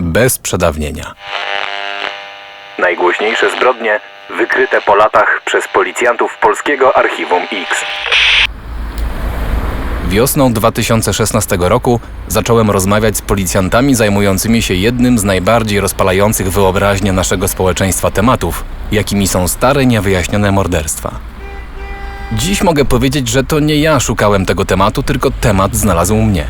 bez przedawnienia. Najgłośniejsze zbrodnie wykryte po latach przez policjantów Polskiego Archiwum X. Wiosną 2016 roku zacząłem rozmawiać z policjantami zajmującymi się jednym z najbardziej rozpalających wyobraźnię naszego społeczeństwa tematów, jakimi są stare, niewyjaśnione morderstwa. Dziś mogę powiedzieć, że to nie ja szukałem tego tematu, tylko temat znalazł mnie.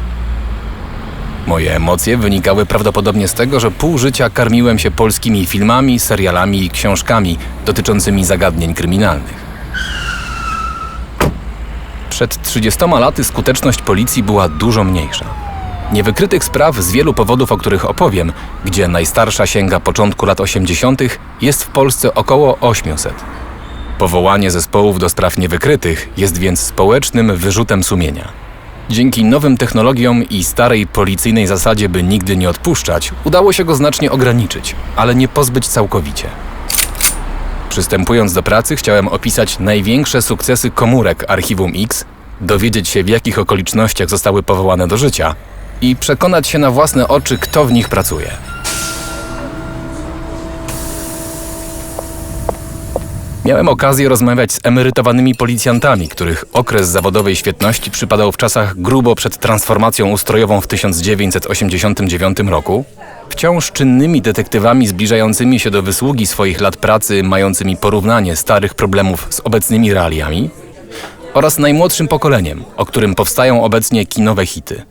Moje emocje wynikały prawdopodobnie z tego, że pół życia karmiłem się polskimi filmami, serialami i książkami dotyczącymi zagadnień kryminalnych. Przed 30 laty skuteczność policji była dużo mniejsza. Niewykrytych spraw z wielu powodów, o których opowiem, gdzie najstarsza sięga początku lat 80., jest w Polsce około 800. Powołanie zespołów do spraw niewykrytych jest więc społecznym wyrzutem sumienia. Dzięki nowym technologiom i starej policyjnej zasadzie, by nigdy nie odpuszczać, udało się go znacznie ograniczyć, ale nie pozbyć całkowicie. Przystępując do pracy, chciałem opisać największe sukcesy komórek Archiwum X, dowiedzieć się w jakich okolicznościach zostały powołane do życia i przekonać się na własne oczy, kto w nich pracuje. Miałem okazję rozmawiać z emerytowanymi policjantami, których okres zawodowej świetności przypadał w czasach grubo przed transformacją ustrojową w 1989 roku, wciąż czynnymi detektywami zbliżającymi się do wysługi swoich lat pracy, mającymi porównanie starych problemów z obecnymi realiami, oraz najmłodszym pokoleniem, o którym powstają obecnie kinowe hity.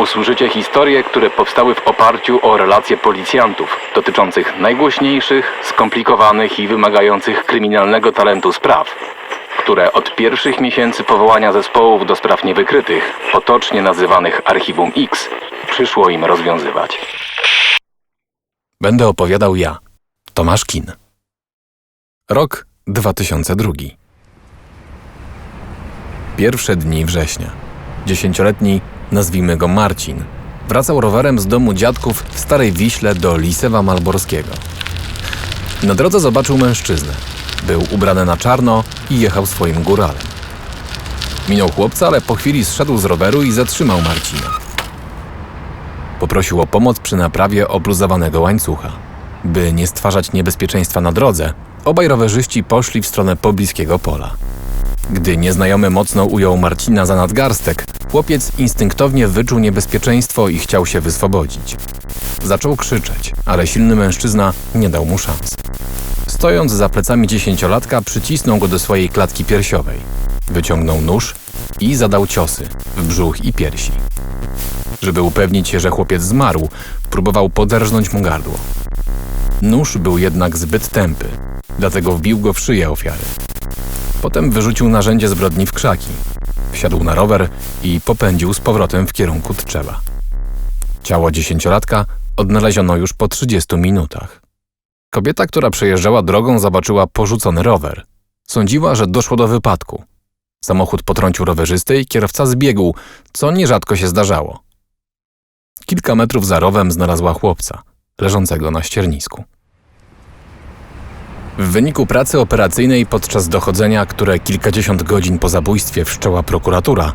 Usłyszycie historie, które powstały w oparciu o relacje policjantów dotyczących najgłośniejszych, skomplikowanych i wymagających kryminalnego talentu spraw, które od pierwszych miesięcy powołania zespołów do spraw niewykrytych, potocznie nazywanych Archiwum X, przyszło im rozwiązywać. Będę opowiadał ja, Tomasz Kin. Rok 2002. Pierwsze dni września. Dziesięcioletni, nazwijmy go Marcin, wracał rowerem z domu dziadków w Starej Wiśle do Lisewa Malborskiego. Na drodze zobaczył mężczyznę. Był ubrany na czarno i jechał swoim góralem. Minął chłopca, ale po chwili zszedł z roweru i zatrzymał Marcina. Poprosił o pomoc przy naprawie obluzowanego łańcucha. By nie stwarzać niebezpieczeństwa na drodze, obaj rowerzyści poszli w stronę pobliskiego pola. Gdy nieznajomy mocno ujął Marcina za nadgarstek, chłopiec instynktownie wyczuł niebezpieczeństwo i chciał się wyswobodzić. Zaczął krzyczeć, ale silny mężczyzna nie dał mu szans. Stojąc za plecami dziesięciolatka, przycisnął go do swojej klatki piersiowej. Wyciągnął nóż i zadał ciosy w brzuch i piersi. Żeby upewnić się, że chłopiec zmarł, próbował poderżnąć mu gardło. Nóż był jednak zbyt tępy, dlatego wbił go w szyję ofiary. Potem wyrzucił narzędzie zbrodni w krzaki. Wsiadł na rower i popędził z powrotem w kierunku Tczewa. Ciało dziesięciolatka odnaleziono już po 30 minutach. Kobieta, która przejeżdżała drogą, zobaczyła porzucony rower. Sądziła, że doszło do wypadku. Samochód potrącił rowerzystę i kierowca zbiegł, co nierzadko się zdarzało. Kilka metrów za rowem znalazła chłopca, leżącego na ściernisku. W wyniku pracy operacyjnej podczas dochodzenia, które kilkadziesiąt godzin po zabójstwie wszczęła prokuratura,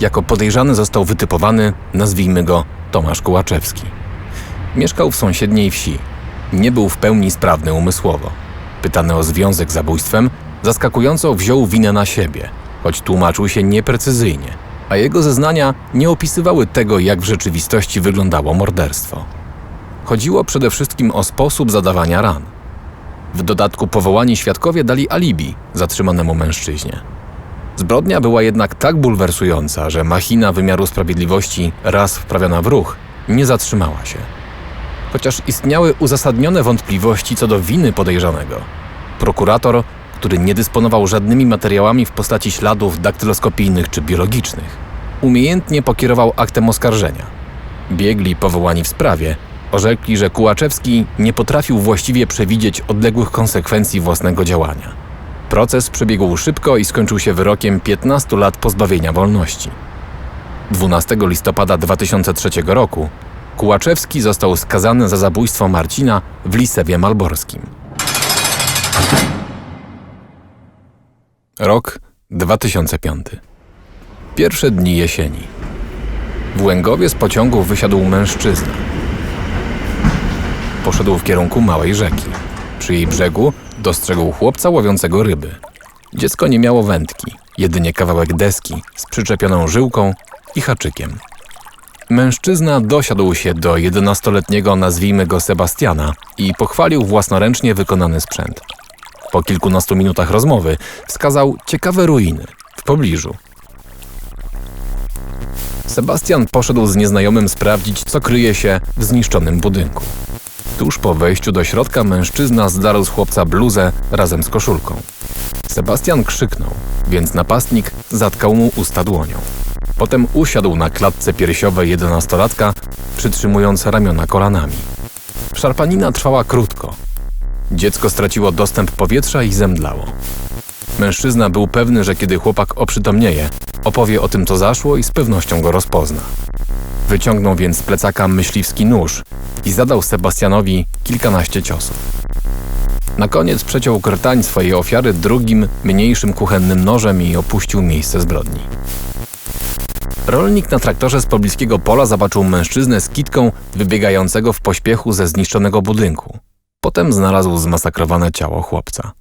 jako podejrzany został wytypowany, nazwijmy go Tomasz Kułaczewski. Mieszkał w sąsiedniej wsi. Nie był w pełni sprawny umysłowo. Pytany o związek z zabójstwem, zaskakująco wziął winę na siebie, choć tłumaczył się nieprecyzyjnie, a jego zeznania nie opisywały tego, jak w rzeczywistości wyglądało morderstwo. Chodziło przede wszystkim o sposób zadawania ran. W dodatku powołani świadkowie dali alibi zatrzymanemu mężczyźnie. Zbrodnia była jednak tak bulwersująca, że machina wymiaru sprawiedliwości, raz wprawiona w ruch, nie zatrzymała się. Chociaż istniały uzasadnione wątpliwości co do winy podejrzanego, prokurator, który nie dysponował żadnymi materiałami w postaci śladów daktyloskopijnych czy biologicznych, umiejętnie pokierował aktem oskarżenia. Biegli powołani w sprawie orzekli, że Kułaczewski nie potrafił właściwie przewidzieć odległych konsekwencji własnego działania. Proces przebiegł szybko i skończył się wyrokiem 15 lat pozbawienia wolności. 12 listopada 2003 roku Kułaczewski został skazany za zabójstwo Marcina w Lisewie Malborskim. Rok 2005. Pierwsze dni jesieni. W Łęgowie z pociągu wysiadł mężczyzna. Poszedł w kierunku małej rzeki. Przy jej brzegu dostrzegł chłopca łowiącego ryby. Dziecko nie miało wędki, jedynie kawałek deski z przyczepioną żyłką i haczykiem. Mężczyzna dosiadł się do 11-letniego, nazwijmy go Sebastiana, i pochwalił własnoręcznie wykonany sprzęt. Po kilkunastu minutach rozmowy wskazał ciekawe ruiny w pobliżu. Sebastian poszedł z nieznajomym sprawdzić, co kryje się w zniszczonym budynku. Tuż po wejściu do środka mężczyzna zdarł z chłopca bluzę razem z koszulką. Sebastian krzyknął, więc napastnik zatkał mu usta dłonią. Potem usiadł na klatce piersiowej jedenastolatka, przytrzymując ramiona kolanami. Szarpanina trwała krótko. Dziecko straciło dostęp powietrza i zemdlało. Mężczyzna był pewny, że kiedy chłopak oprzytomnieje, opowie o tym, co zaszło i z pewnością go rozpozna. Wyciągnął więc z plecaka myśliwski nóż i zadał Sebastianowi kilkanaście ciosów. Na koniec przeciął krtań swojej ofiary drugim, mniejszym kuchennym nożem i opuścił miejsce zbrodni. Rolnik na traktorze z pobliskiego pola zobaczył mężczyznę z kitką wybiegającego w pośpiechu ze zniszczonego budynku. Potem znalazł zmasakrowane ciało chłopca.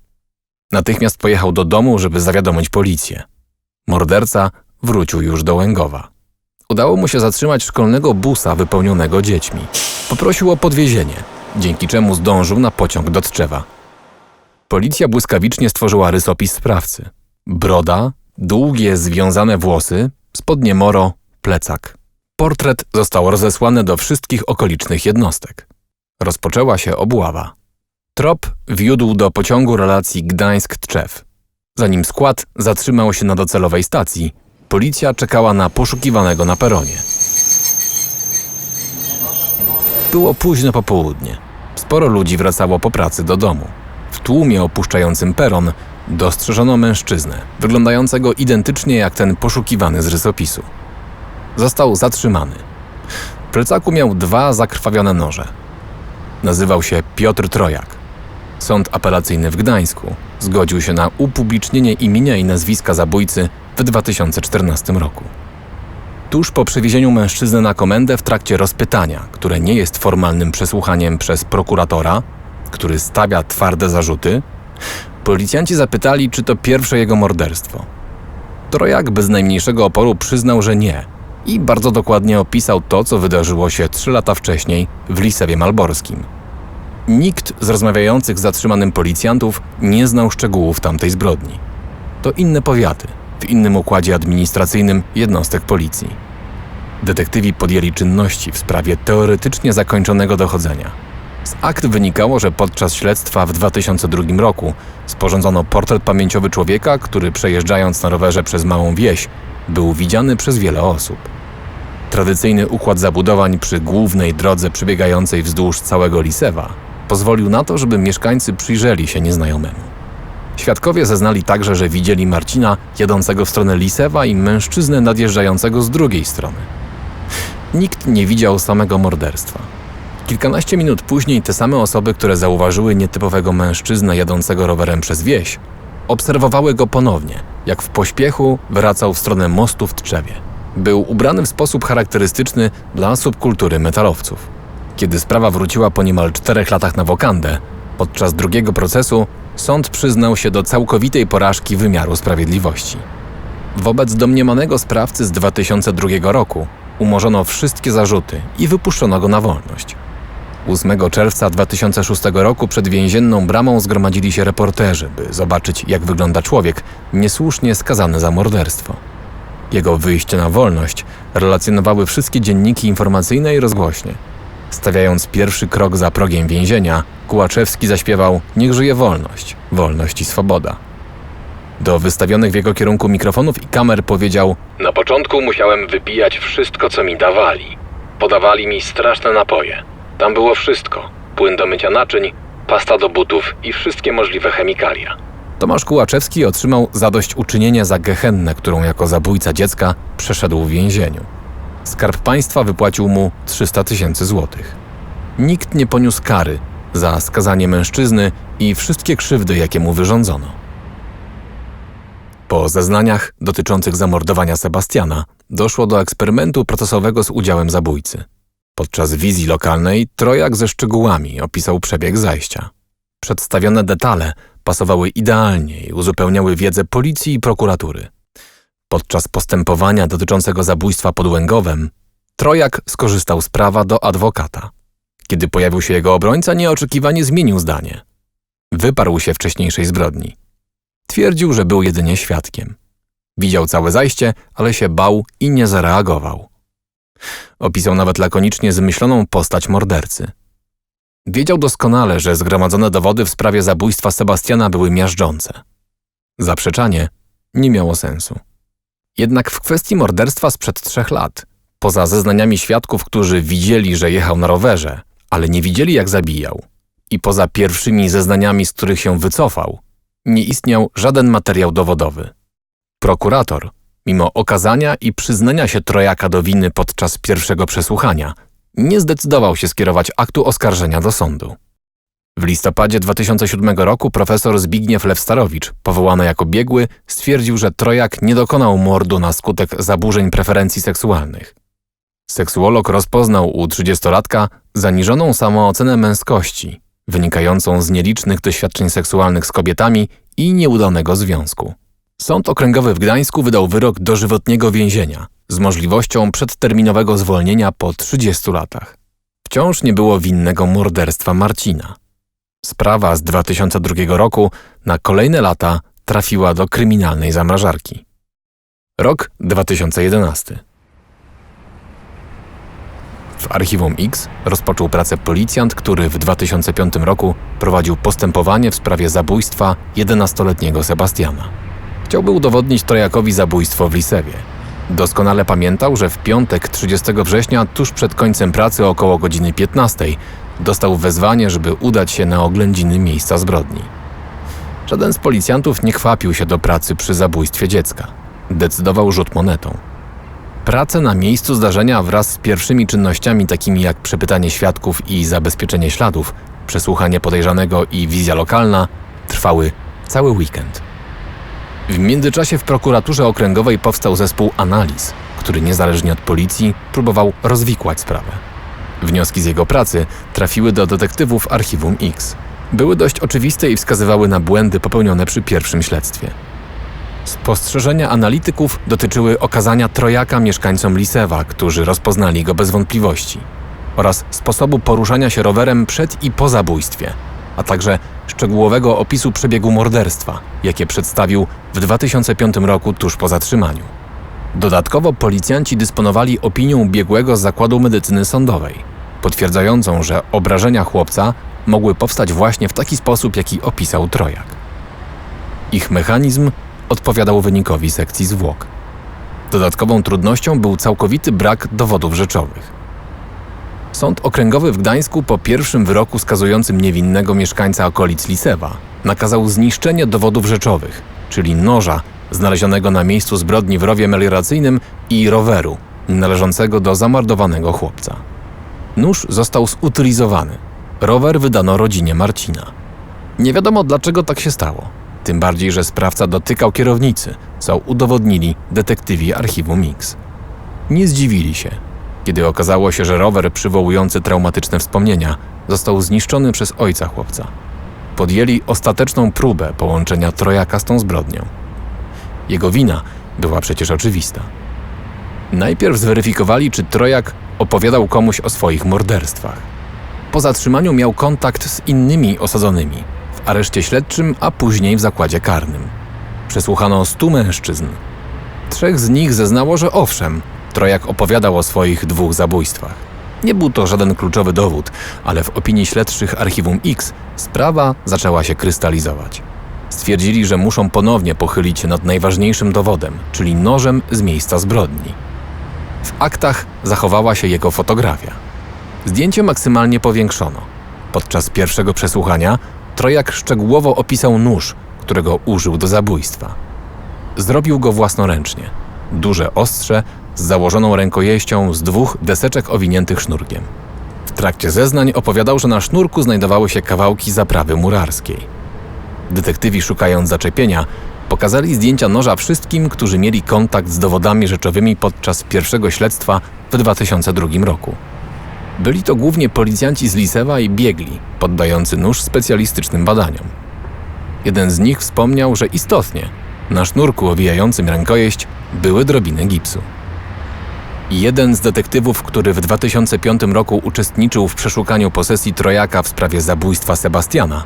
Natychmiast pojechał do domu, żeby zawiadomić policję. Morderca wrócił już do Łęgowa. Udało mu się zatrzymać szkolnego busa wypełnionego dziećmi. Poprosił o podwiezienie, dzięki czemu zdążył na pociąg do Tczewa. Policja błyskawicznie stworzyła rysopis sprawcy. Broda, długie związane włosy, spodnie moro, plecak. Portret został rozesłany do wszystkich okolicznych jednostek. Rozpoczęła się obława. Trop wiódł do pociągu relacji Gdańsk-Tczew. Zanim skład zatrzymał się na docelowej stacji, policja czekała na poszukiwanego na peronie. Było późno popołudnie. Sporo ludzi wracało po pracy do domu. W tłumie opuszczającym peron dostrzeżono mężczyznę, wyglądającego identycznie jak ten poszukiwany z rysopisu. Został zatrzymany. W plecaku miał dwa zakrwawione noże. Nazywał się Piotr Trojak. Sąd apelacyjny w Gdańsku zgodził się na upublicznienie imienia i nazwiska zabójcy w 2014 roku. Tuż po przewiezieniu mężczyzny na komendę w trakcie rozpytania, które nie jest formalnym przesłuchaniem przez prokuratora, który stawia twarde zarzuty, policjanci zapytali, czy to pierwsze jego morderstwo. Trojak bez najmniejszego oporu przyznał, że nie i bardzo dokładnie opisał to, co wydarzyło się trzy lata wcześniej w Lisewie Malborskim. Nikt z rozmawiających z zatrzymanym policjantów nie znał szczegółów tamtej zbrodni. To inne powiaty, w innym układzie administracyjnym jednostek policji. Detektywi podjęli czynności w sprawie teoretycznie zakończonego dochodzenia. Z akt wynikało, że podczas śledztwa w 2002 roku sporządzono portret pamięciowy człowieka, który przejeżdżając na rowerze przez małą wieś, był widziany przez wiele osób. Tradycyjny układ zabudowań przy głównej drodze przebiegającej wzdłuż całego Lisewa pozwolił na to, żeby mieszkańcy przyjrzeli się nieznajomemu. Świadkowie zeznali także, że widzieli Marcina jadącego w stronę Lisewa i mężczyznę nadjeżdżającego z drugiej strony. Nikt nie widział samego morderstwa. Kilkanaście minut później te same osoby, które zauważyły nietypowego mężczyznę jadącego rowerem przez wieś, obserwowały go ponownie, jak w pośpiechu wracał w stronę mostu w Tczewie. Był ubrany w sposób charakterystyczny dla subkultury metalowców. Kiedy sprawa wróciła po niemal czterech latach na wokandę, podczas drugiego procesu sąd przyznał się do całkowitej porażki wymiaru sprawiedliwości. Wobec domniemanego sprawcy z 2002 roku umorzono wszystkie zarzuty i wypuszczono go na wolność. 8 czerwca 2006 roku przed więzienną bramą zgromadzili się reporterzy, by zobaczyć, jak wygląda człowiek niesłusznie skazany za morderstwo. Jego wyjście na wolność relacjonowały wszystkie dzienniki informacyjne i rozgłośnie. Stawiając pierwszy krok za progiem więzienia, Kułaczewski zaśpiewał Niech żyje wolność, wolność i swoboda. Do wystawionych w jego kierunku mikrofonów i kamer powiedział Na początku musiałem wypijać wszystko, co mi dawali. Podawali mi straszne napoje. Tam było wszystko. Płyn do mycia naczyń, pasta do butów i wszystkie możliwe chemikalia. Tomasz Kułaczewski otrzymał zadośćuczynienie za gehennę, którą jako zabójca dziecka przeszedł w więzieniu. Skarb Państwa wypłacił mu 300 tysięcy złotych. Nikt nie poniósł kary za skazanie mężczyzny i wszystkie krzywdy, jakie mu wyrządzono. Po zeznaniach dotyczących zamordowania Sebastiana doszło do eksperymentu procesowego z udziałem zabójcy. Podczas wizji lokalnej Trojak ze szczegółami opisał przebieg zajścia. Przedstawione detale pasowały idealnie i uzupełniały wiedzę policji i prokuratury. Podczas postępowania dotyczącego zabójstwa pod Łęgowem, Trojak skorzystał z prawa do adwokata. Kiedy pojawił się jego obrońca, nieoczekiwanie zmienił zdanie. Wyparł się wcześniejszej zbrodni. Twierdził, że był jedynie świadkiem. Widział całe zajście, ale się bał i nie zareagował. Opisał nawet lakonicznie zmyśloną postać mordercy. Wiedział doskonale, że zgromadzone dowody w sprawie zabójstwa Sebastiana były miażdżące. Zaprzeczanie nie miało sensu. Jednak w kwestii morderstwa sprzed trzech lat, poza zeznaniami świadków, którzy widzieli, że jechał na rowerze, ale nie widzieli jak zabijał, i poza pierwszymi zeznaniami, z których się wycofał, nie istniał żaden materiał dowodowy. Prokurator, mimo okazania i przyznania się trojaka do winy podczas pierwszego przesłuchania, nie zdecydował się skierować aktu oskarżenia do sądu. W listopadzie 2007 roku profesor Zbigniew Lewstarowicz, powołany jako biegły, stwierdził, że Trojak nie dokonał mordu na skutek zaburzeń preferencji seksualnych. Seksuolog rozpoznał u 30-latka zaniżoną samoocenę męskości, wynikającą z nielicznych doświadczeń seksualnych z kobietami i nieudanego związku. Sąd Okręgowy w Gdańsku wydał wyrok dożywotniego więzienia z możliwością przedterminowego zwolnienia po 30 latach. Wciąż nie było winnego morderstwa Marcina. Sprawa z 2002 roku na kolejne lata trafiła do kryminalnej zamrażarki. Rok 2011. W Archiwum X rozpoczął pracę policjant, który w 2005 roku prowadził postępowanie w sprawie zabójstwa 11-letniego Sebastiana. Chciałby udowodnić Trojakowi zabójstwo w Lisewie. Doskonale pamiętał, że w piątek 30 września, tuż przed końcem pracy około godziny 15, dostał wezwanie, żeby udać się na oględziny miejsca zbrodni. Żaden z policjantów nie chwapił się do pracy przy zabójstwie dziecka. Decydował rzut monetą. Prace na miejscu zdarzenia wraz z pierwszymi czynnościami takimi jak przepytanie świadków i zabezpieczenie śladów, przesłuchanie podejrzanego i wizja lokalna trwały cały weekend. W międzyczasie w prokuraturze okręgowej powstał zespół analiz, który niezależnie od policji próbował rozwikłać sprawę. Wnioski z jego pracy trafiły do detektywów Archiwum X. Były dość oczywiste i wskazywały na błędy popełnione przy pierwszym śledztwie. Spostrzeżenia analityków dotyczyły okazania trojaka mieszkańcom Lisewa, którzy rozpoznali go bez wątpliwości, oraz sposobu poruszania się rowerem przed i po zabójstwie, a także szczegółowego opisu przebiegu morderstwa, jakie przedstawił w 2005 roku tuż po zatrzymaniu. Dodatkowo policjanci dysponowali opinią biegłego z zakładu medycyny sądowej, potwierdzającą, że obrażenia chłopca mogły powstać właśnie w taki sposób, jaki opisał trojak. Ich mechanizm odpowiadał wynikowi sekcji zwłok. Dodatkową trudnością był całkowity brak dowodów rzeczowych. Sąd Okręgowy w Gdańsku po pierwszym wyroku skazującym niewinnego mieszkańca okolic Lisewa nakazał zniszczenie dowodów rzeczowych, czyli noża znalezionego na miejscu zbrodni w rowie melioracyjnym i roweru należącego do zamordowanego chłopca. Nóż został zutylizowany. Rower wydano rodzinie Marcina. Nie wiadomo dlaczego tak się stało. Tym bardziej, że sprawca dotykał kierownicy, co udowodnili detektywi Archiwum Mix. Nie zdziwili się, kiedy okazało się, że rower przywołujący traumatyczne wspomnienia został zniszczony przez ojca chłopca. Podjęli ostateczną próbę połączenia trojaka z tą zbrodnią. Jego wina była przecież oczywista. Najpierw zweryfikowali, czy trojak opowiadał komuś o swoich morderstwach. Po zatrzymaniu miał kontakt z innymi osadzonymi w areszcie śledczym, a później w zakładzie karnym. Przesłuchano stu mężczyzn. Trzech z nich zeznało, że owszem, Trojak opowiadał o swoich dwóch zabójstwach. Nie był to żaden kluczowy dowód, ale w opinii śledczych Archiwum X sprawa zaczęła się krystalizować. Stwierdzili, że muszą ponownie pochylić się nad najważniejszym dowodem, czyli nożem z miejsca zbrodni. W aktach zachowała się jego fotografia. Zdjęcie maksymalnie powiększono. Podczas pierwszego przesłuchania Trojak szczegółowo opisał nóż, którego użył do zabójstwa. Zrobił go własnoręcznie. Duże ostrze z założoną rękojeścią z dwóch deseczek owiniętych sznurkiem. W trakcie zeznań opowiadał, że na sznurku znajdowały się kawałki zaprawy murarskiej. Detektywi szukając zaczepienia, Pokazali zdjęcia noża wszystkim, którzy mieli kontakt z dowodami rzeczowymi podczas pierwszego śledztwa w 2002 roku. Byli to głównie policjanci z Lisewa i biegli, poddający nóż specjalistycznym badaniom. Jeden z nich wspomniał, że istotnie na sznurku owijającym rękojeść były drobiny gipsu. Jeden z detektywów, który w 2005 roku uczestniczył w przeszukaniu posesji Trojaka w sprawie zabójstwa Sebastiana,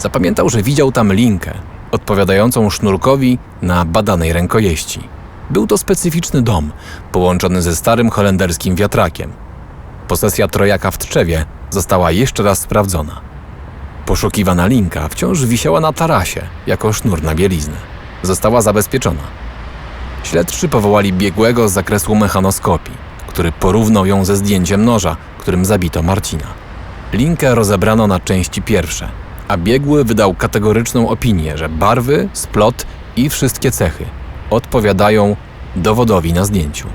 zapamiętał, że widział tam linkę odpowiadającą sznurkowi na badanej rękojeści. Był to specyficzny dom, połączony ze starym holenderskim wiatrakiem. Posesja Trojaka w Tczewie została jeszcze raz sprawdzona. Poszukiwana linka wciąż wisiała na tarasie jako sznur na bieliznę. Została zabezpieczona. Śledczy powołali biegłego z zakresu mechanoskopii, który porównał ją ze zdjęciem noża, którym zabito Marcina. Linkę rozebrano na części pierwsze, a biegły wydał kategoryczną opinię, że barwy, splot i wszystkie cechy odpowiadają dowodowi na zdjęciu.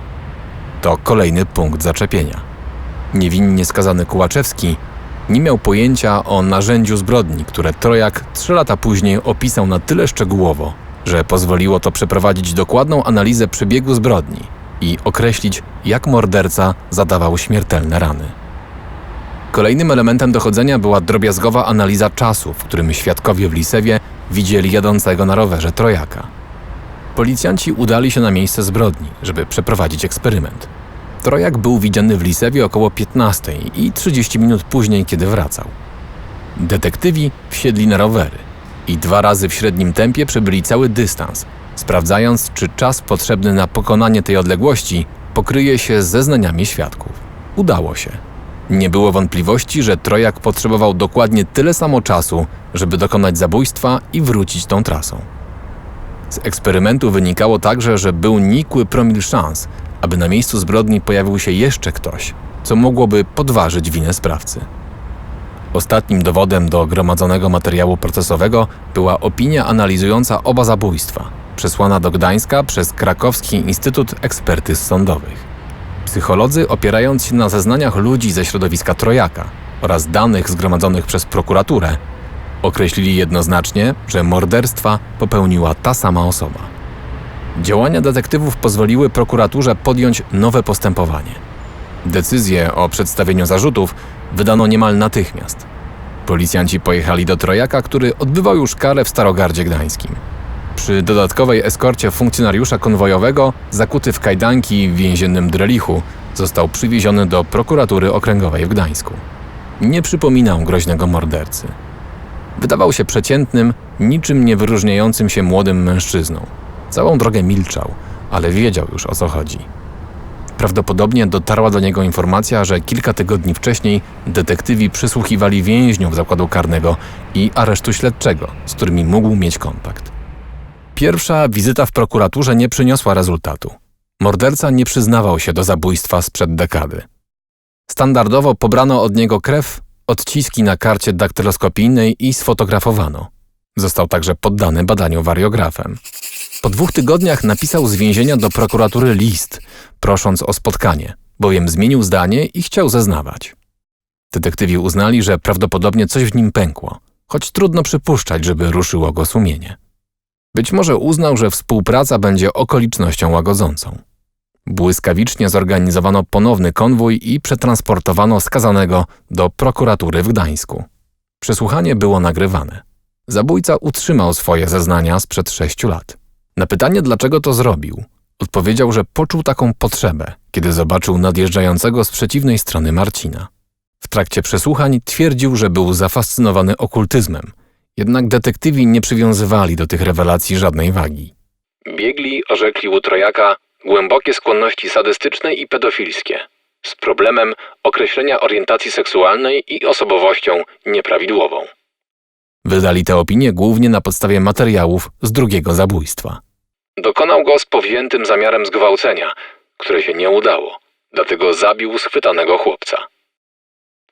To kolejny punkt zaczepienia. Niewinnie skazany Kułaczewski nie miał pojęcia o narzędziu zbrodni, które Trojak trzy lata później opisał na tyle szczegółowo, że pozwoliło to przeprowadzić dokładną analizę przebiegu zbrodni i określić, jak morderca zadawał śmiertelne rany. Kolejnym elementem dochodzenia była drobiazgowa analiza czasu, w którym świadkowie w Lisewie widzieli jadącego na rowerze Trojaka. Policjanci udali się na miejsce zbrodni, żeby przeprowadzić eksperyment. Trojak był widziany w Lisewie około 15 i 30 minut później, kiedy wracał. Detektywi wsiedli na rowery i dwa razy w średnim tempie przebyli cały dystans, sprawdzając, czy czas potrzebny na pokonanie tej odległości pokryje się z zeznaniami świadków. Udało się. Nie było wątpliwości, że Trojak potrzebował dokładnie tyle samo czasu, żeby dokonać zabójstwa i wrócić tą trasą. Z eksperymentu wynikało także, że był nikły promil szans, aby na miejscu zbrodni pojawił się jeszcze ktoś, co mogłoby podważyć winę sprawcy. Ostatnim dowodem do gromadzonego materiału procesowego była opinia analizująca oba zabójstwa, przesłana do Gdańska przez Krakowski Instytut Ekspertyz Sądowych. Psycholodzy, opierając się na zeznaniach ludzi ze środowiska Trojaka oraz danych zgromadzonych przez prokuraturę, określili jednoznacznie, że morderstwa popełniła ta sama osoba. Działania detektywów pozwoliły prokuraturze podjąć nowe postępowanie. Decyzję o przedstawieniu zarzutów wydano niemal natychmiast. Policjanci pojechali do Trojaka, który odbywał już karę w Starogardzie Gdańskim. Przy dodatkowej eskorcie funkcjonariusza konwojowego, zakuty w kajdanki w więziennym drelichu, został przywieziony do prokuratury okręgowej w Gdańsku. Nie przypominał groźnego mordercy. Wydawał się przeciętnym, niczym nie wyróżniającym się młodym mężczyzną. Całą drogę milczał, ale wiedział już o co chodzi. Prawdopodobnie dotarła do niego informacja, że kilka tygodni wcześniej detektywi przysłuchiwali więźniów zakładu karnego i aresztu śledczego, z którymi mógł mieć kontakt. Pierwsza wizyta w prokuraturze nie przyniosła rezultatu. Morderca nie przyznawał się do zabójstwa sprzed dekady. Standardowo pobrano od niego krew, odciski na karcie daktyloskopijnej i sfotografowano. Został także poddany badaniu wariografem. Po dwóch tygodniach napisał z więzienia do prokuratury list, prosząc o spotkanie, bowiem zmienił zdanie i chciał zeznawać. Detektywi uznali, że prawdopodobnie coś w nim pękło, choć trudno przypuszczać, żeby ruszyło go sumienie. Być może uznał, że współpraca będzie okolicznością łagodzącą. Błyskawicznie zorganizowano ponowny konwój i przetransportowano skazanego do prokuratury w Gdańsku. Przesłuchanie było nagrywane. Zabójca utrzymał swoje zeznania sprzed sześciu lat. Na pytanie, dlaczego to zrobił, odpowiedział, że poczuł taką potrzebę, kiedy zobaczył nadjeżdżającego z przeciwnej strony Marcina. W trakcie przesłuchań twierdził, że był zafascynowany okultyzmem, jednak detektywi nie przywiązywali do tych rewelacji żadnej wagi. Biegli orzekli u Trojaka głębokie skłonności sadystyczne i pedofilskie, z problemem określenia orientacji seksualnej i osobowością nieprawidłową. Wydali tę opinię głównie na podstawie materiałów z drugiego zabójstwa. Dokonał go z powziętym zamiarem zgwałcenia, które się nie udało, dlatego zabił schwytanego chłopca.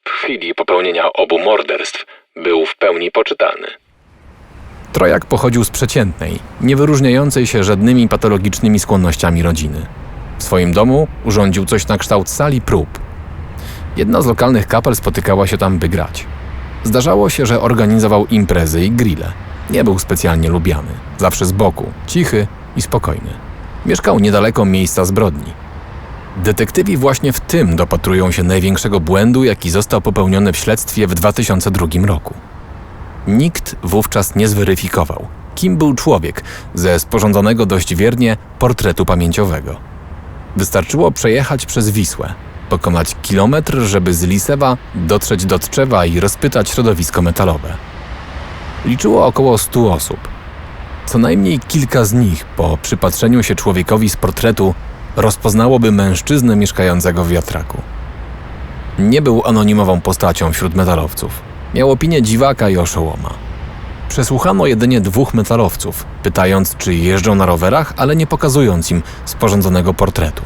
W chwili popełnienia obu morderstw był w pełni poczytalny. Trojak pochodził z przeciętnej, nie wyróżniającej się żadnymi patologicznymi skłonnościami rodziny. W swoim domu urządził coś na kształt sali prób. Jedna z lokalnych kapel spotykała się tam, by grać. Zdarzało się, że organizował imprezy i grille. Nie był specjalnie lubiany, zawsze z boku, cichy i spokojny. Mieszkał niedaleko miejsca zbrodni. Detektywi właśnie w tym dopatrują się największego błędu, jaki został popełniony w śledztwie w 2002 roku. Nikt wówczas nie zweryfikował, kim był człowiek ze sporządzonego dość wiernie portretu pamięciowego. Wystarczyło przejechać przez Wisłę, pokonać kilometr, żeby z Lisewa dotrzeć do Tczewa i rozpytać środowisko metalowe. Liczyło około 100 osób. Co najmniej kilka z nich, po przypatrzeniu się człowiekowi z portretu, rozpoznałoby mężczyznę mieszkającego w wiatraku. Nie był anonimową postacią wśród metalowców. Miał opinię dziwaka i oszołoma. Przesłuchano jedynie dwóch metalowców, pytając, czy jeżdżą na rowerach, ale nie pokazując im sporządzonego portretu.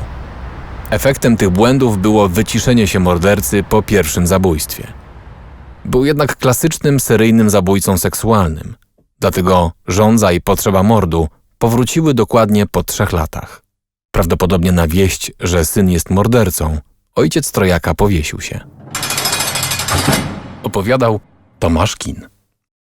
Efektem tych błędów było wyciszenie się mordercy po pierwszym zabójstwie. Był jednak klasycznym seryjnym zabójcą seksualnym, dlatego żądza i potrzeba mordu powróciły dokładnie po trzech latach. Prawdopodobnie na wieść, że syn jest mordercą, ojciec trojaka powiesił się. Opowiadał Tomasz Kin.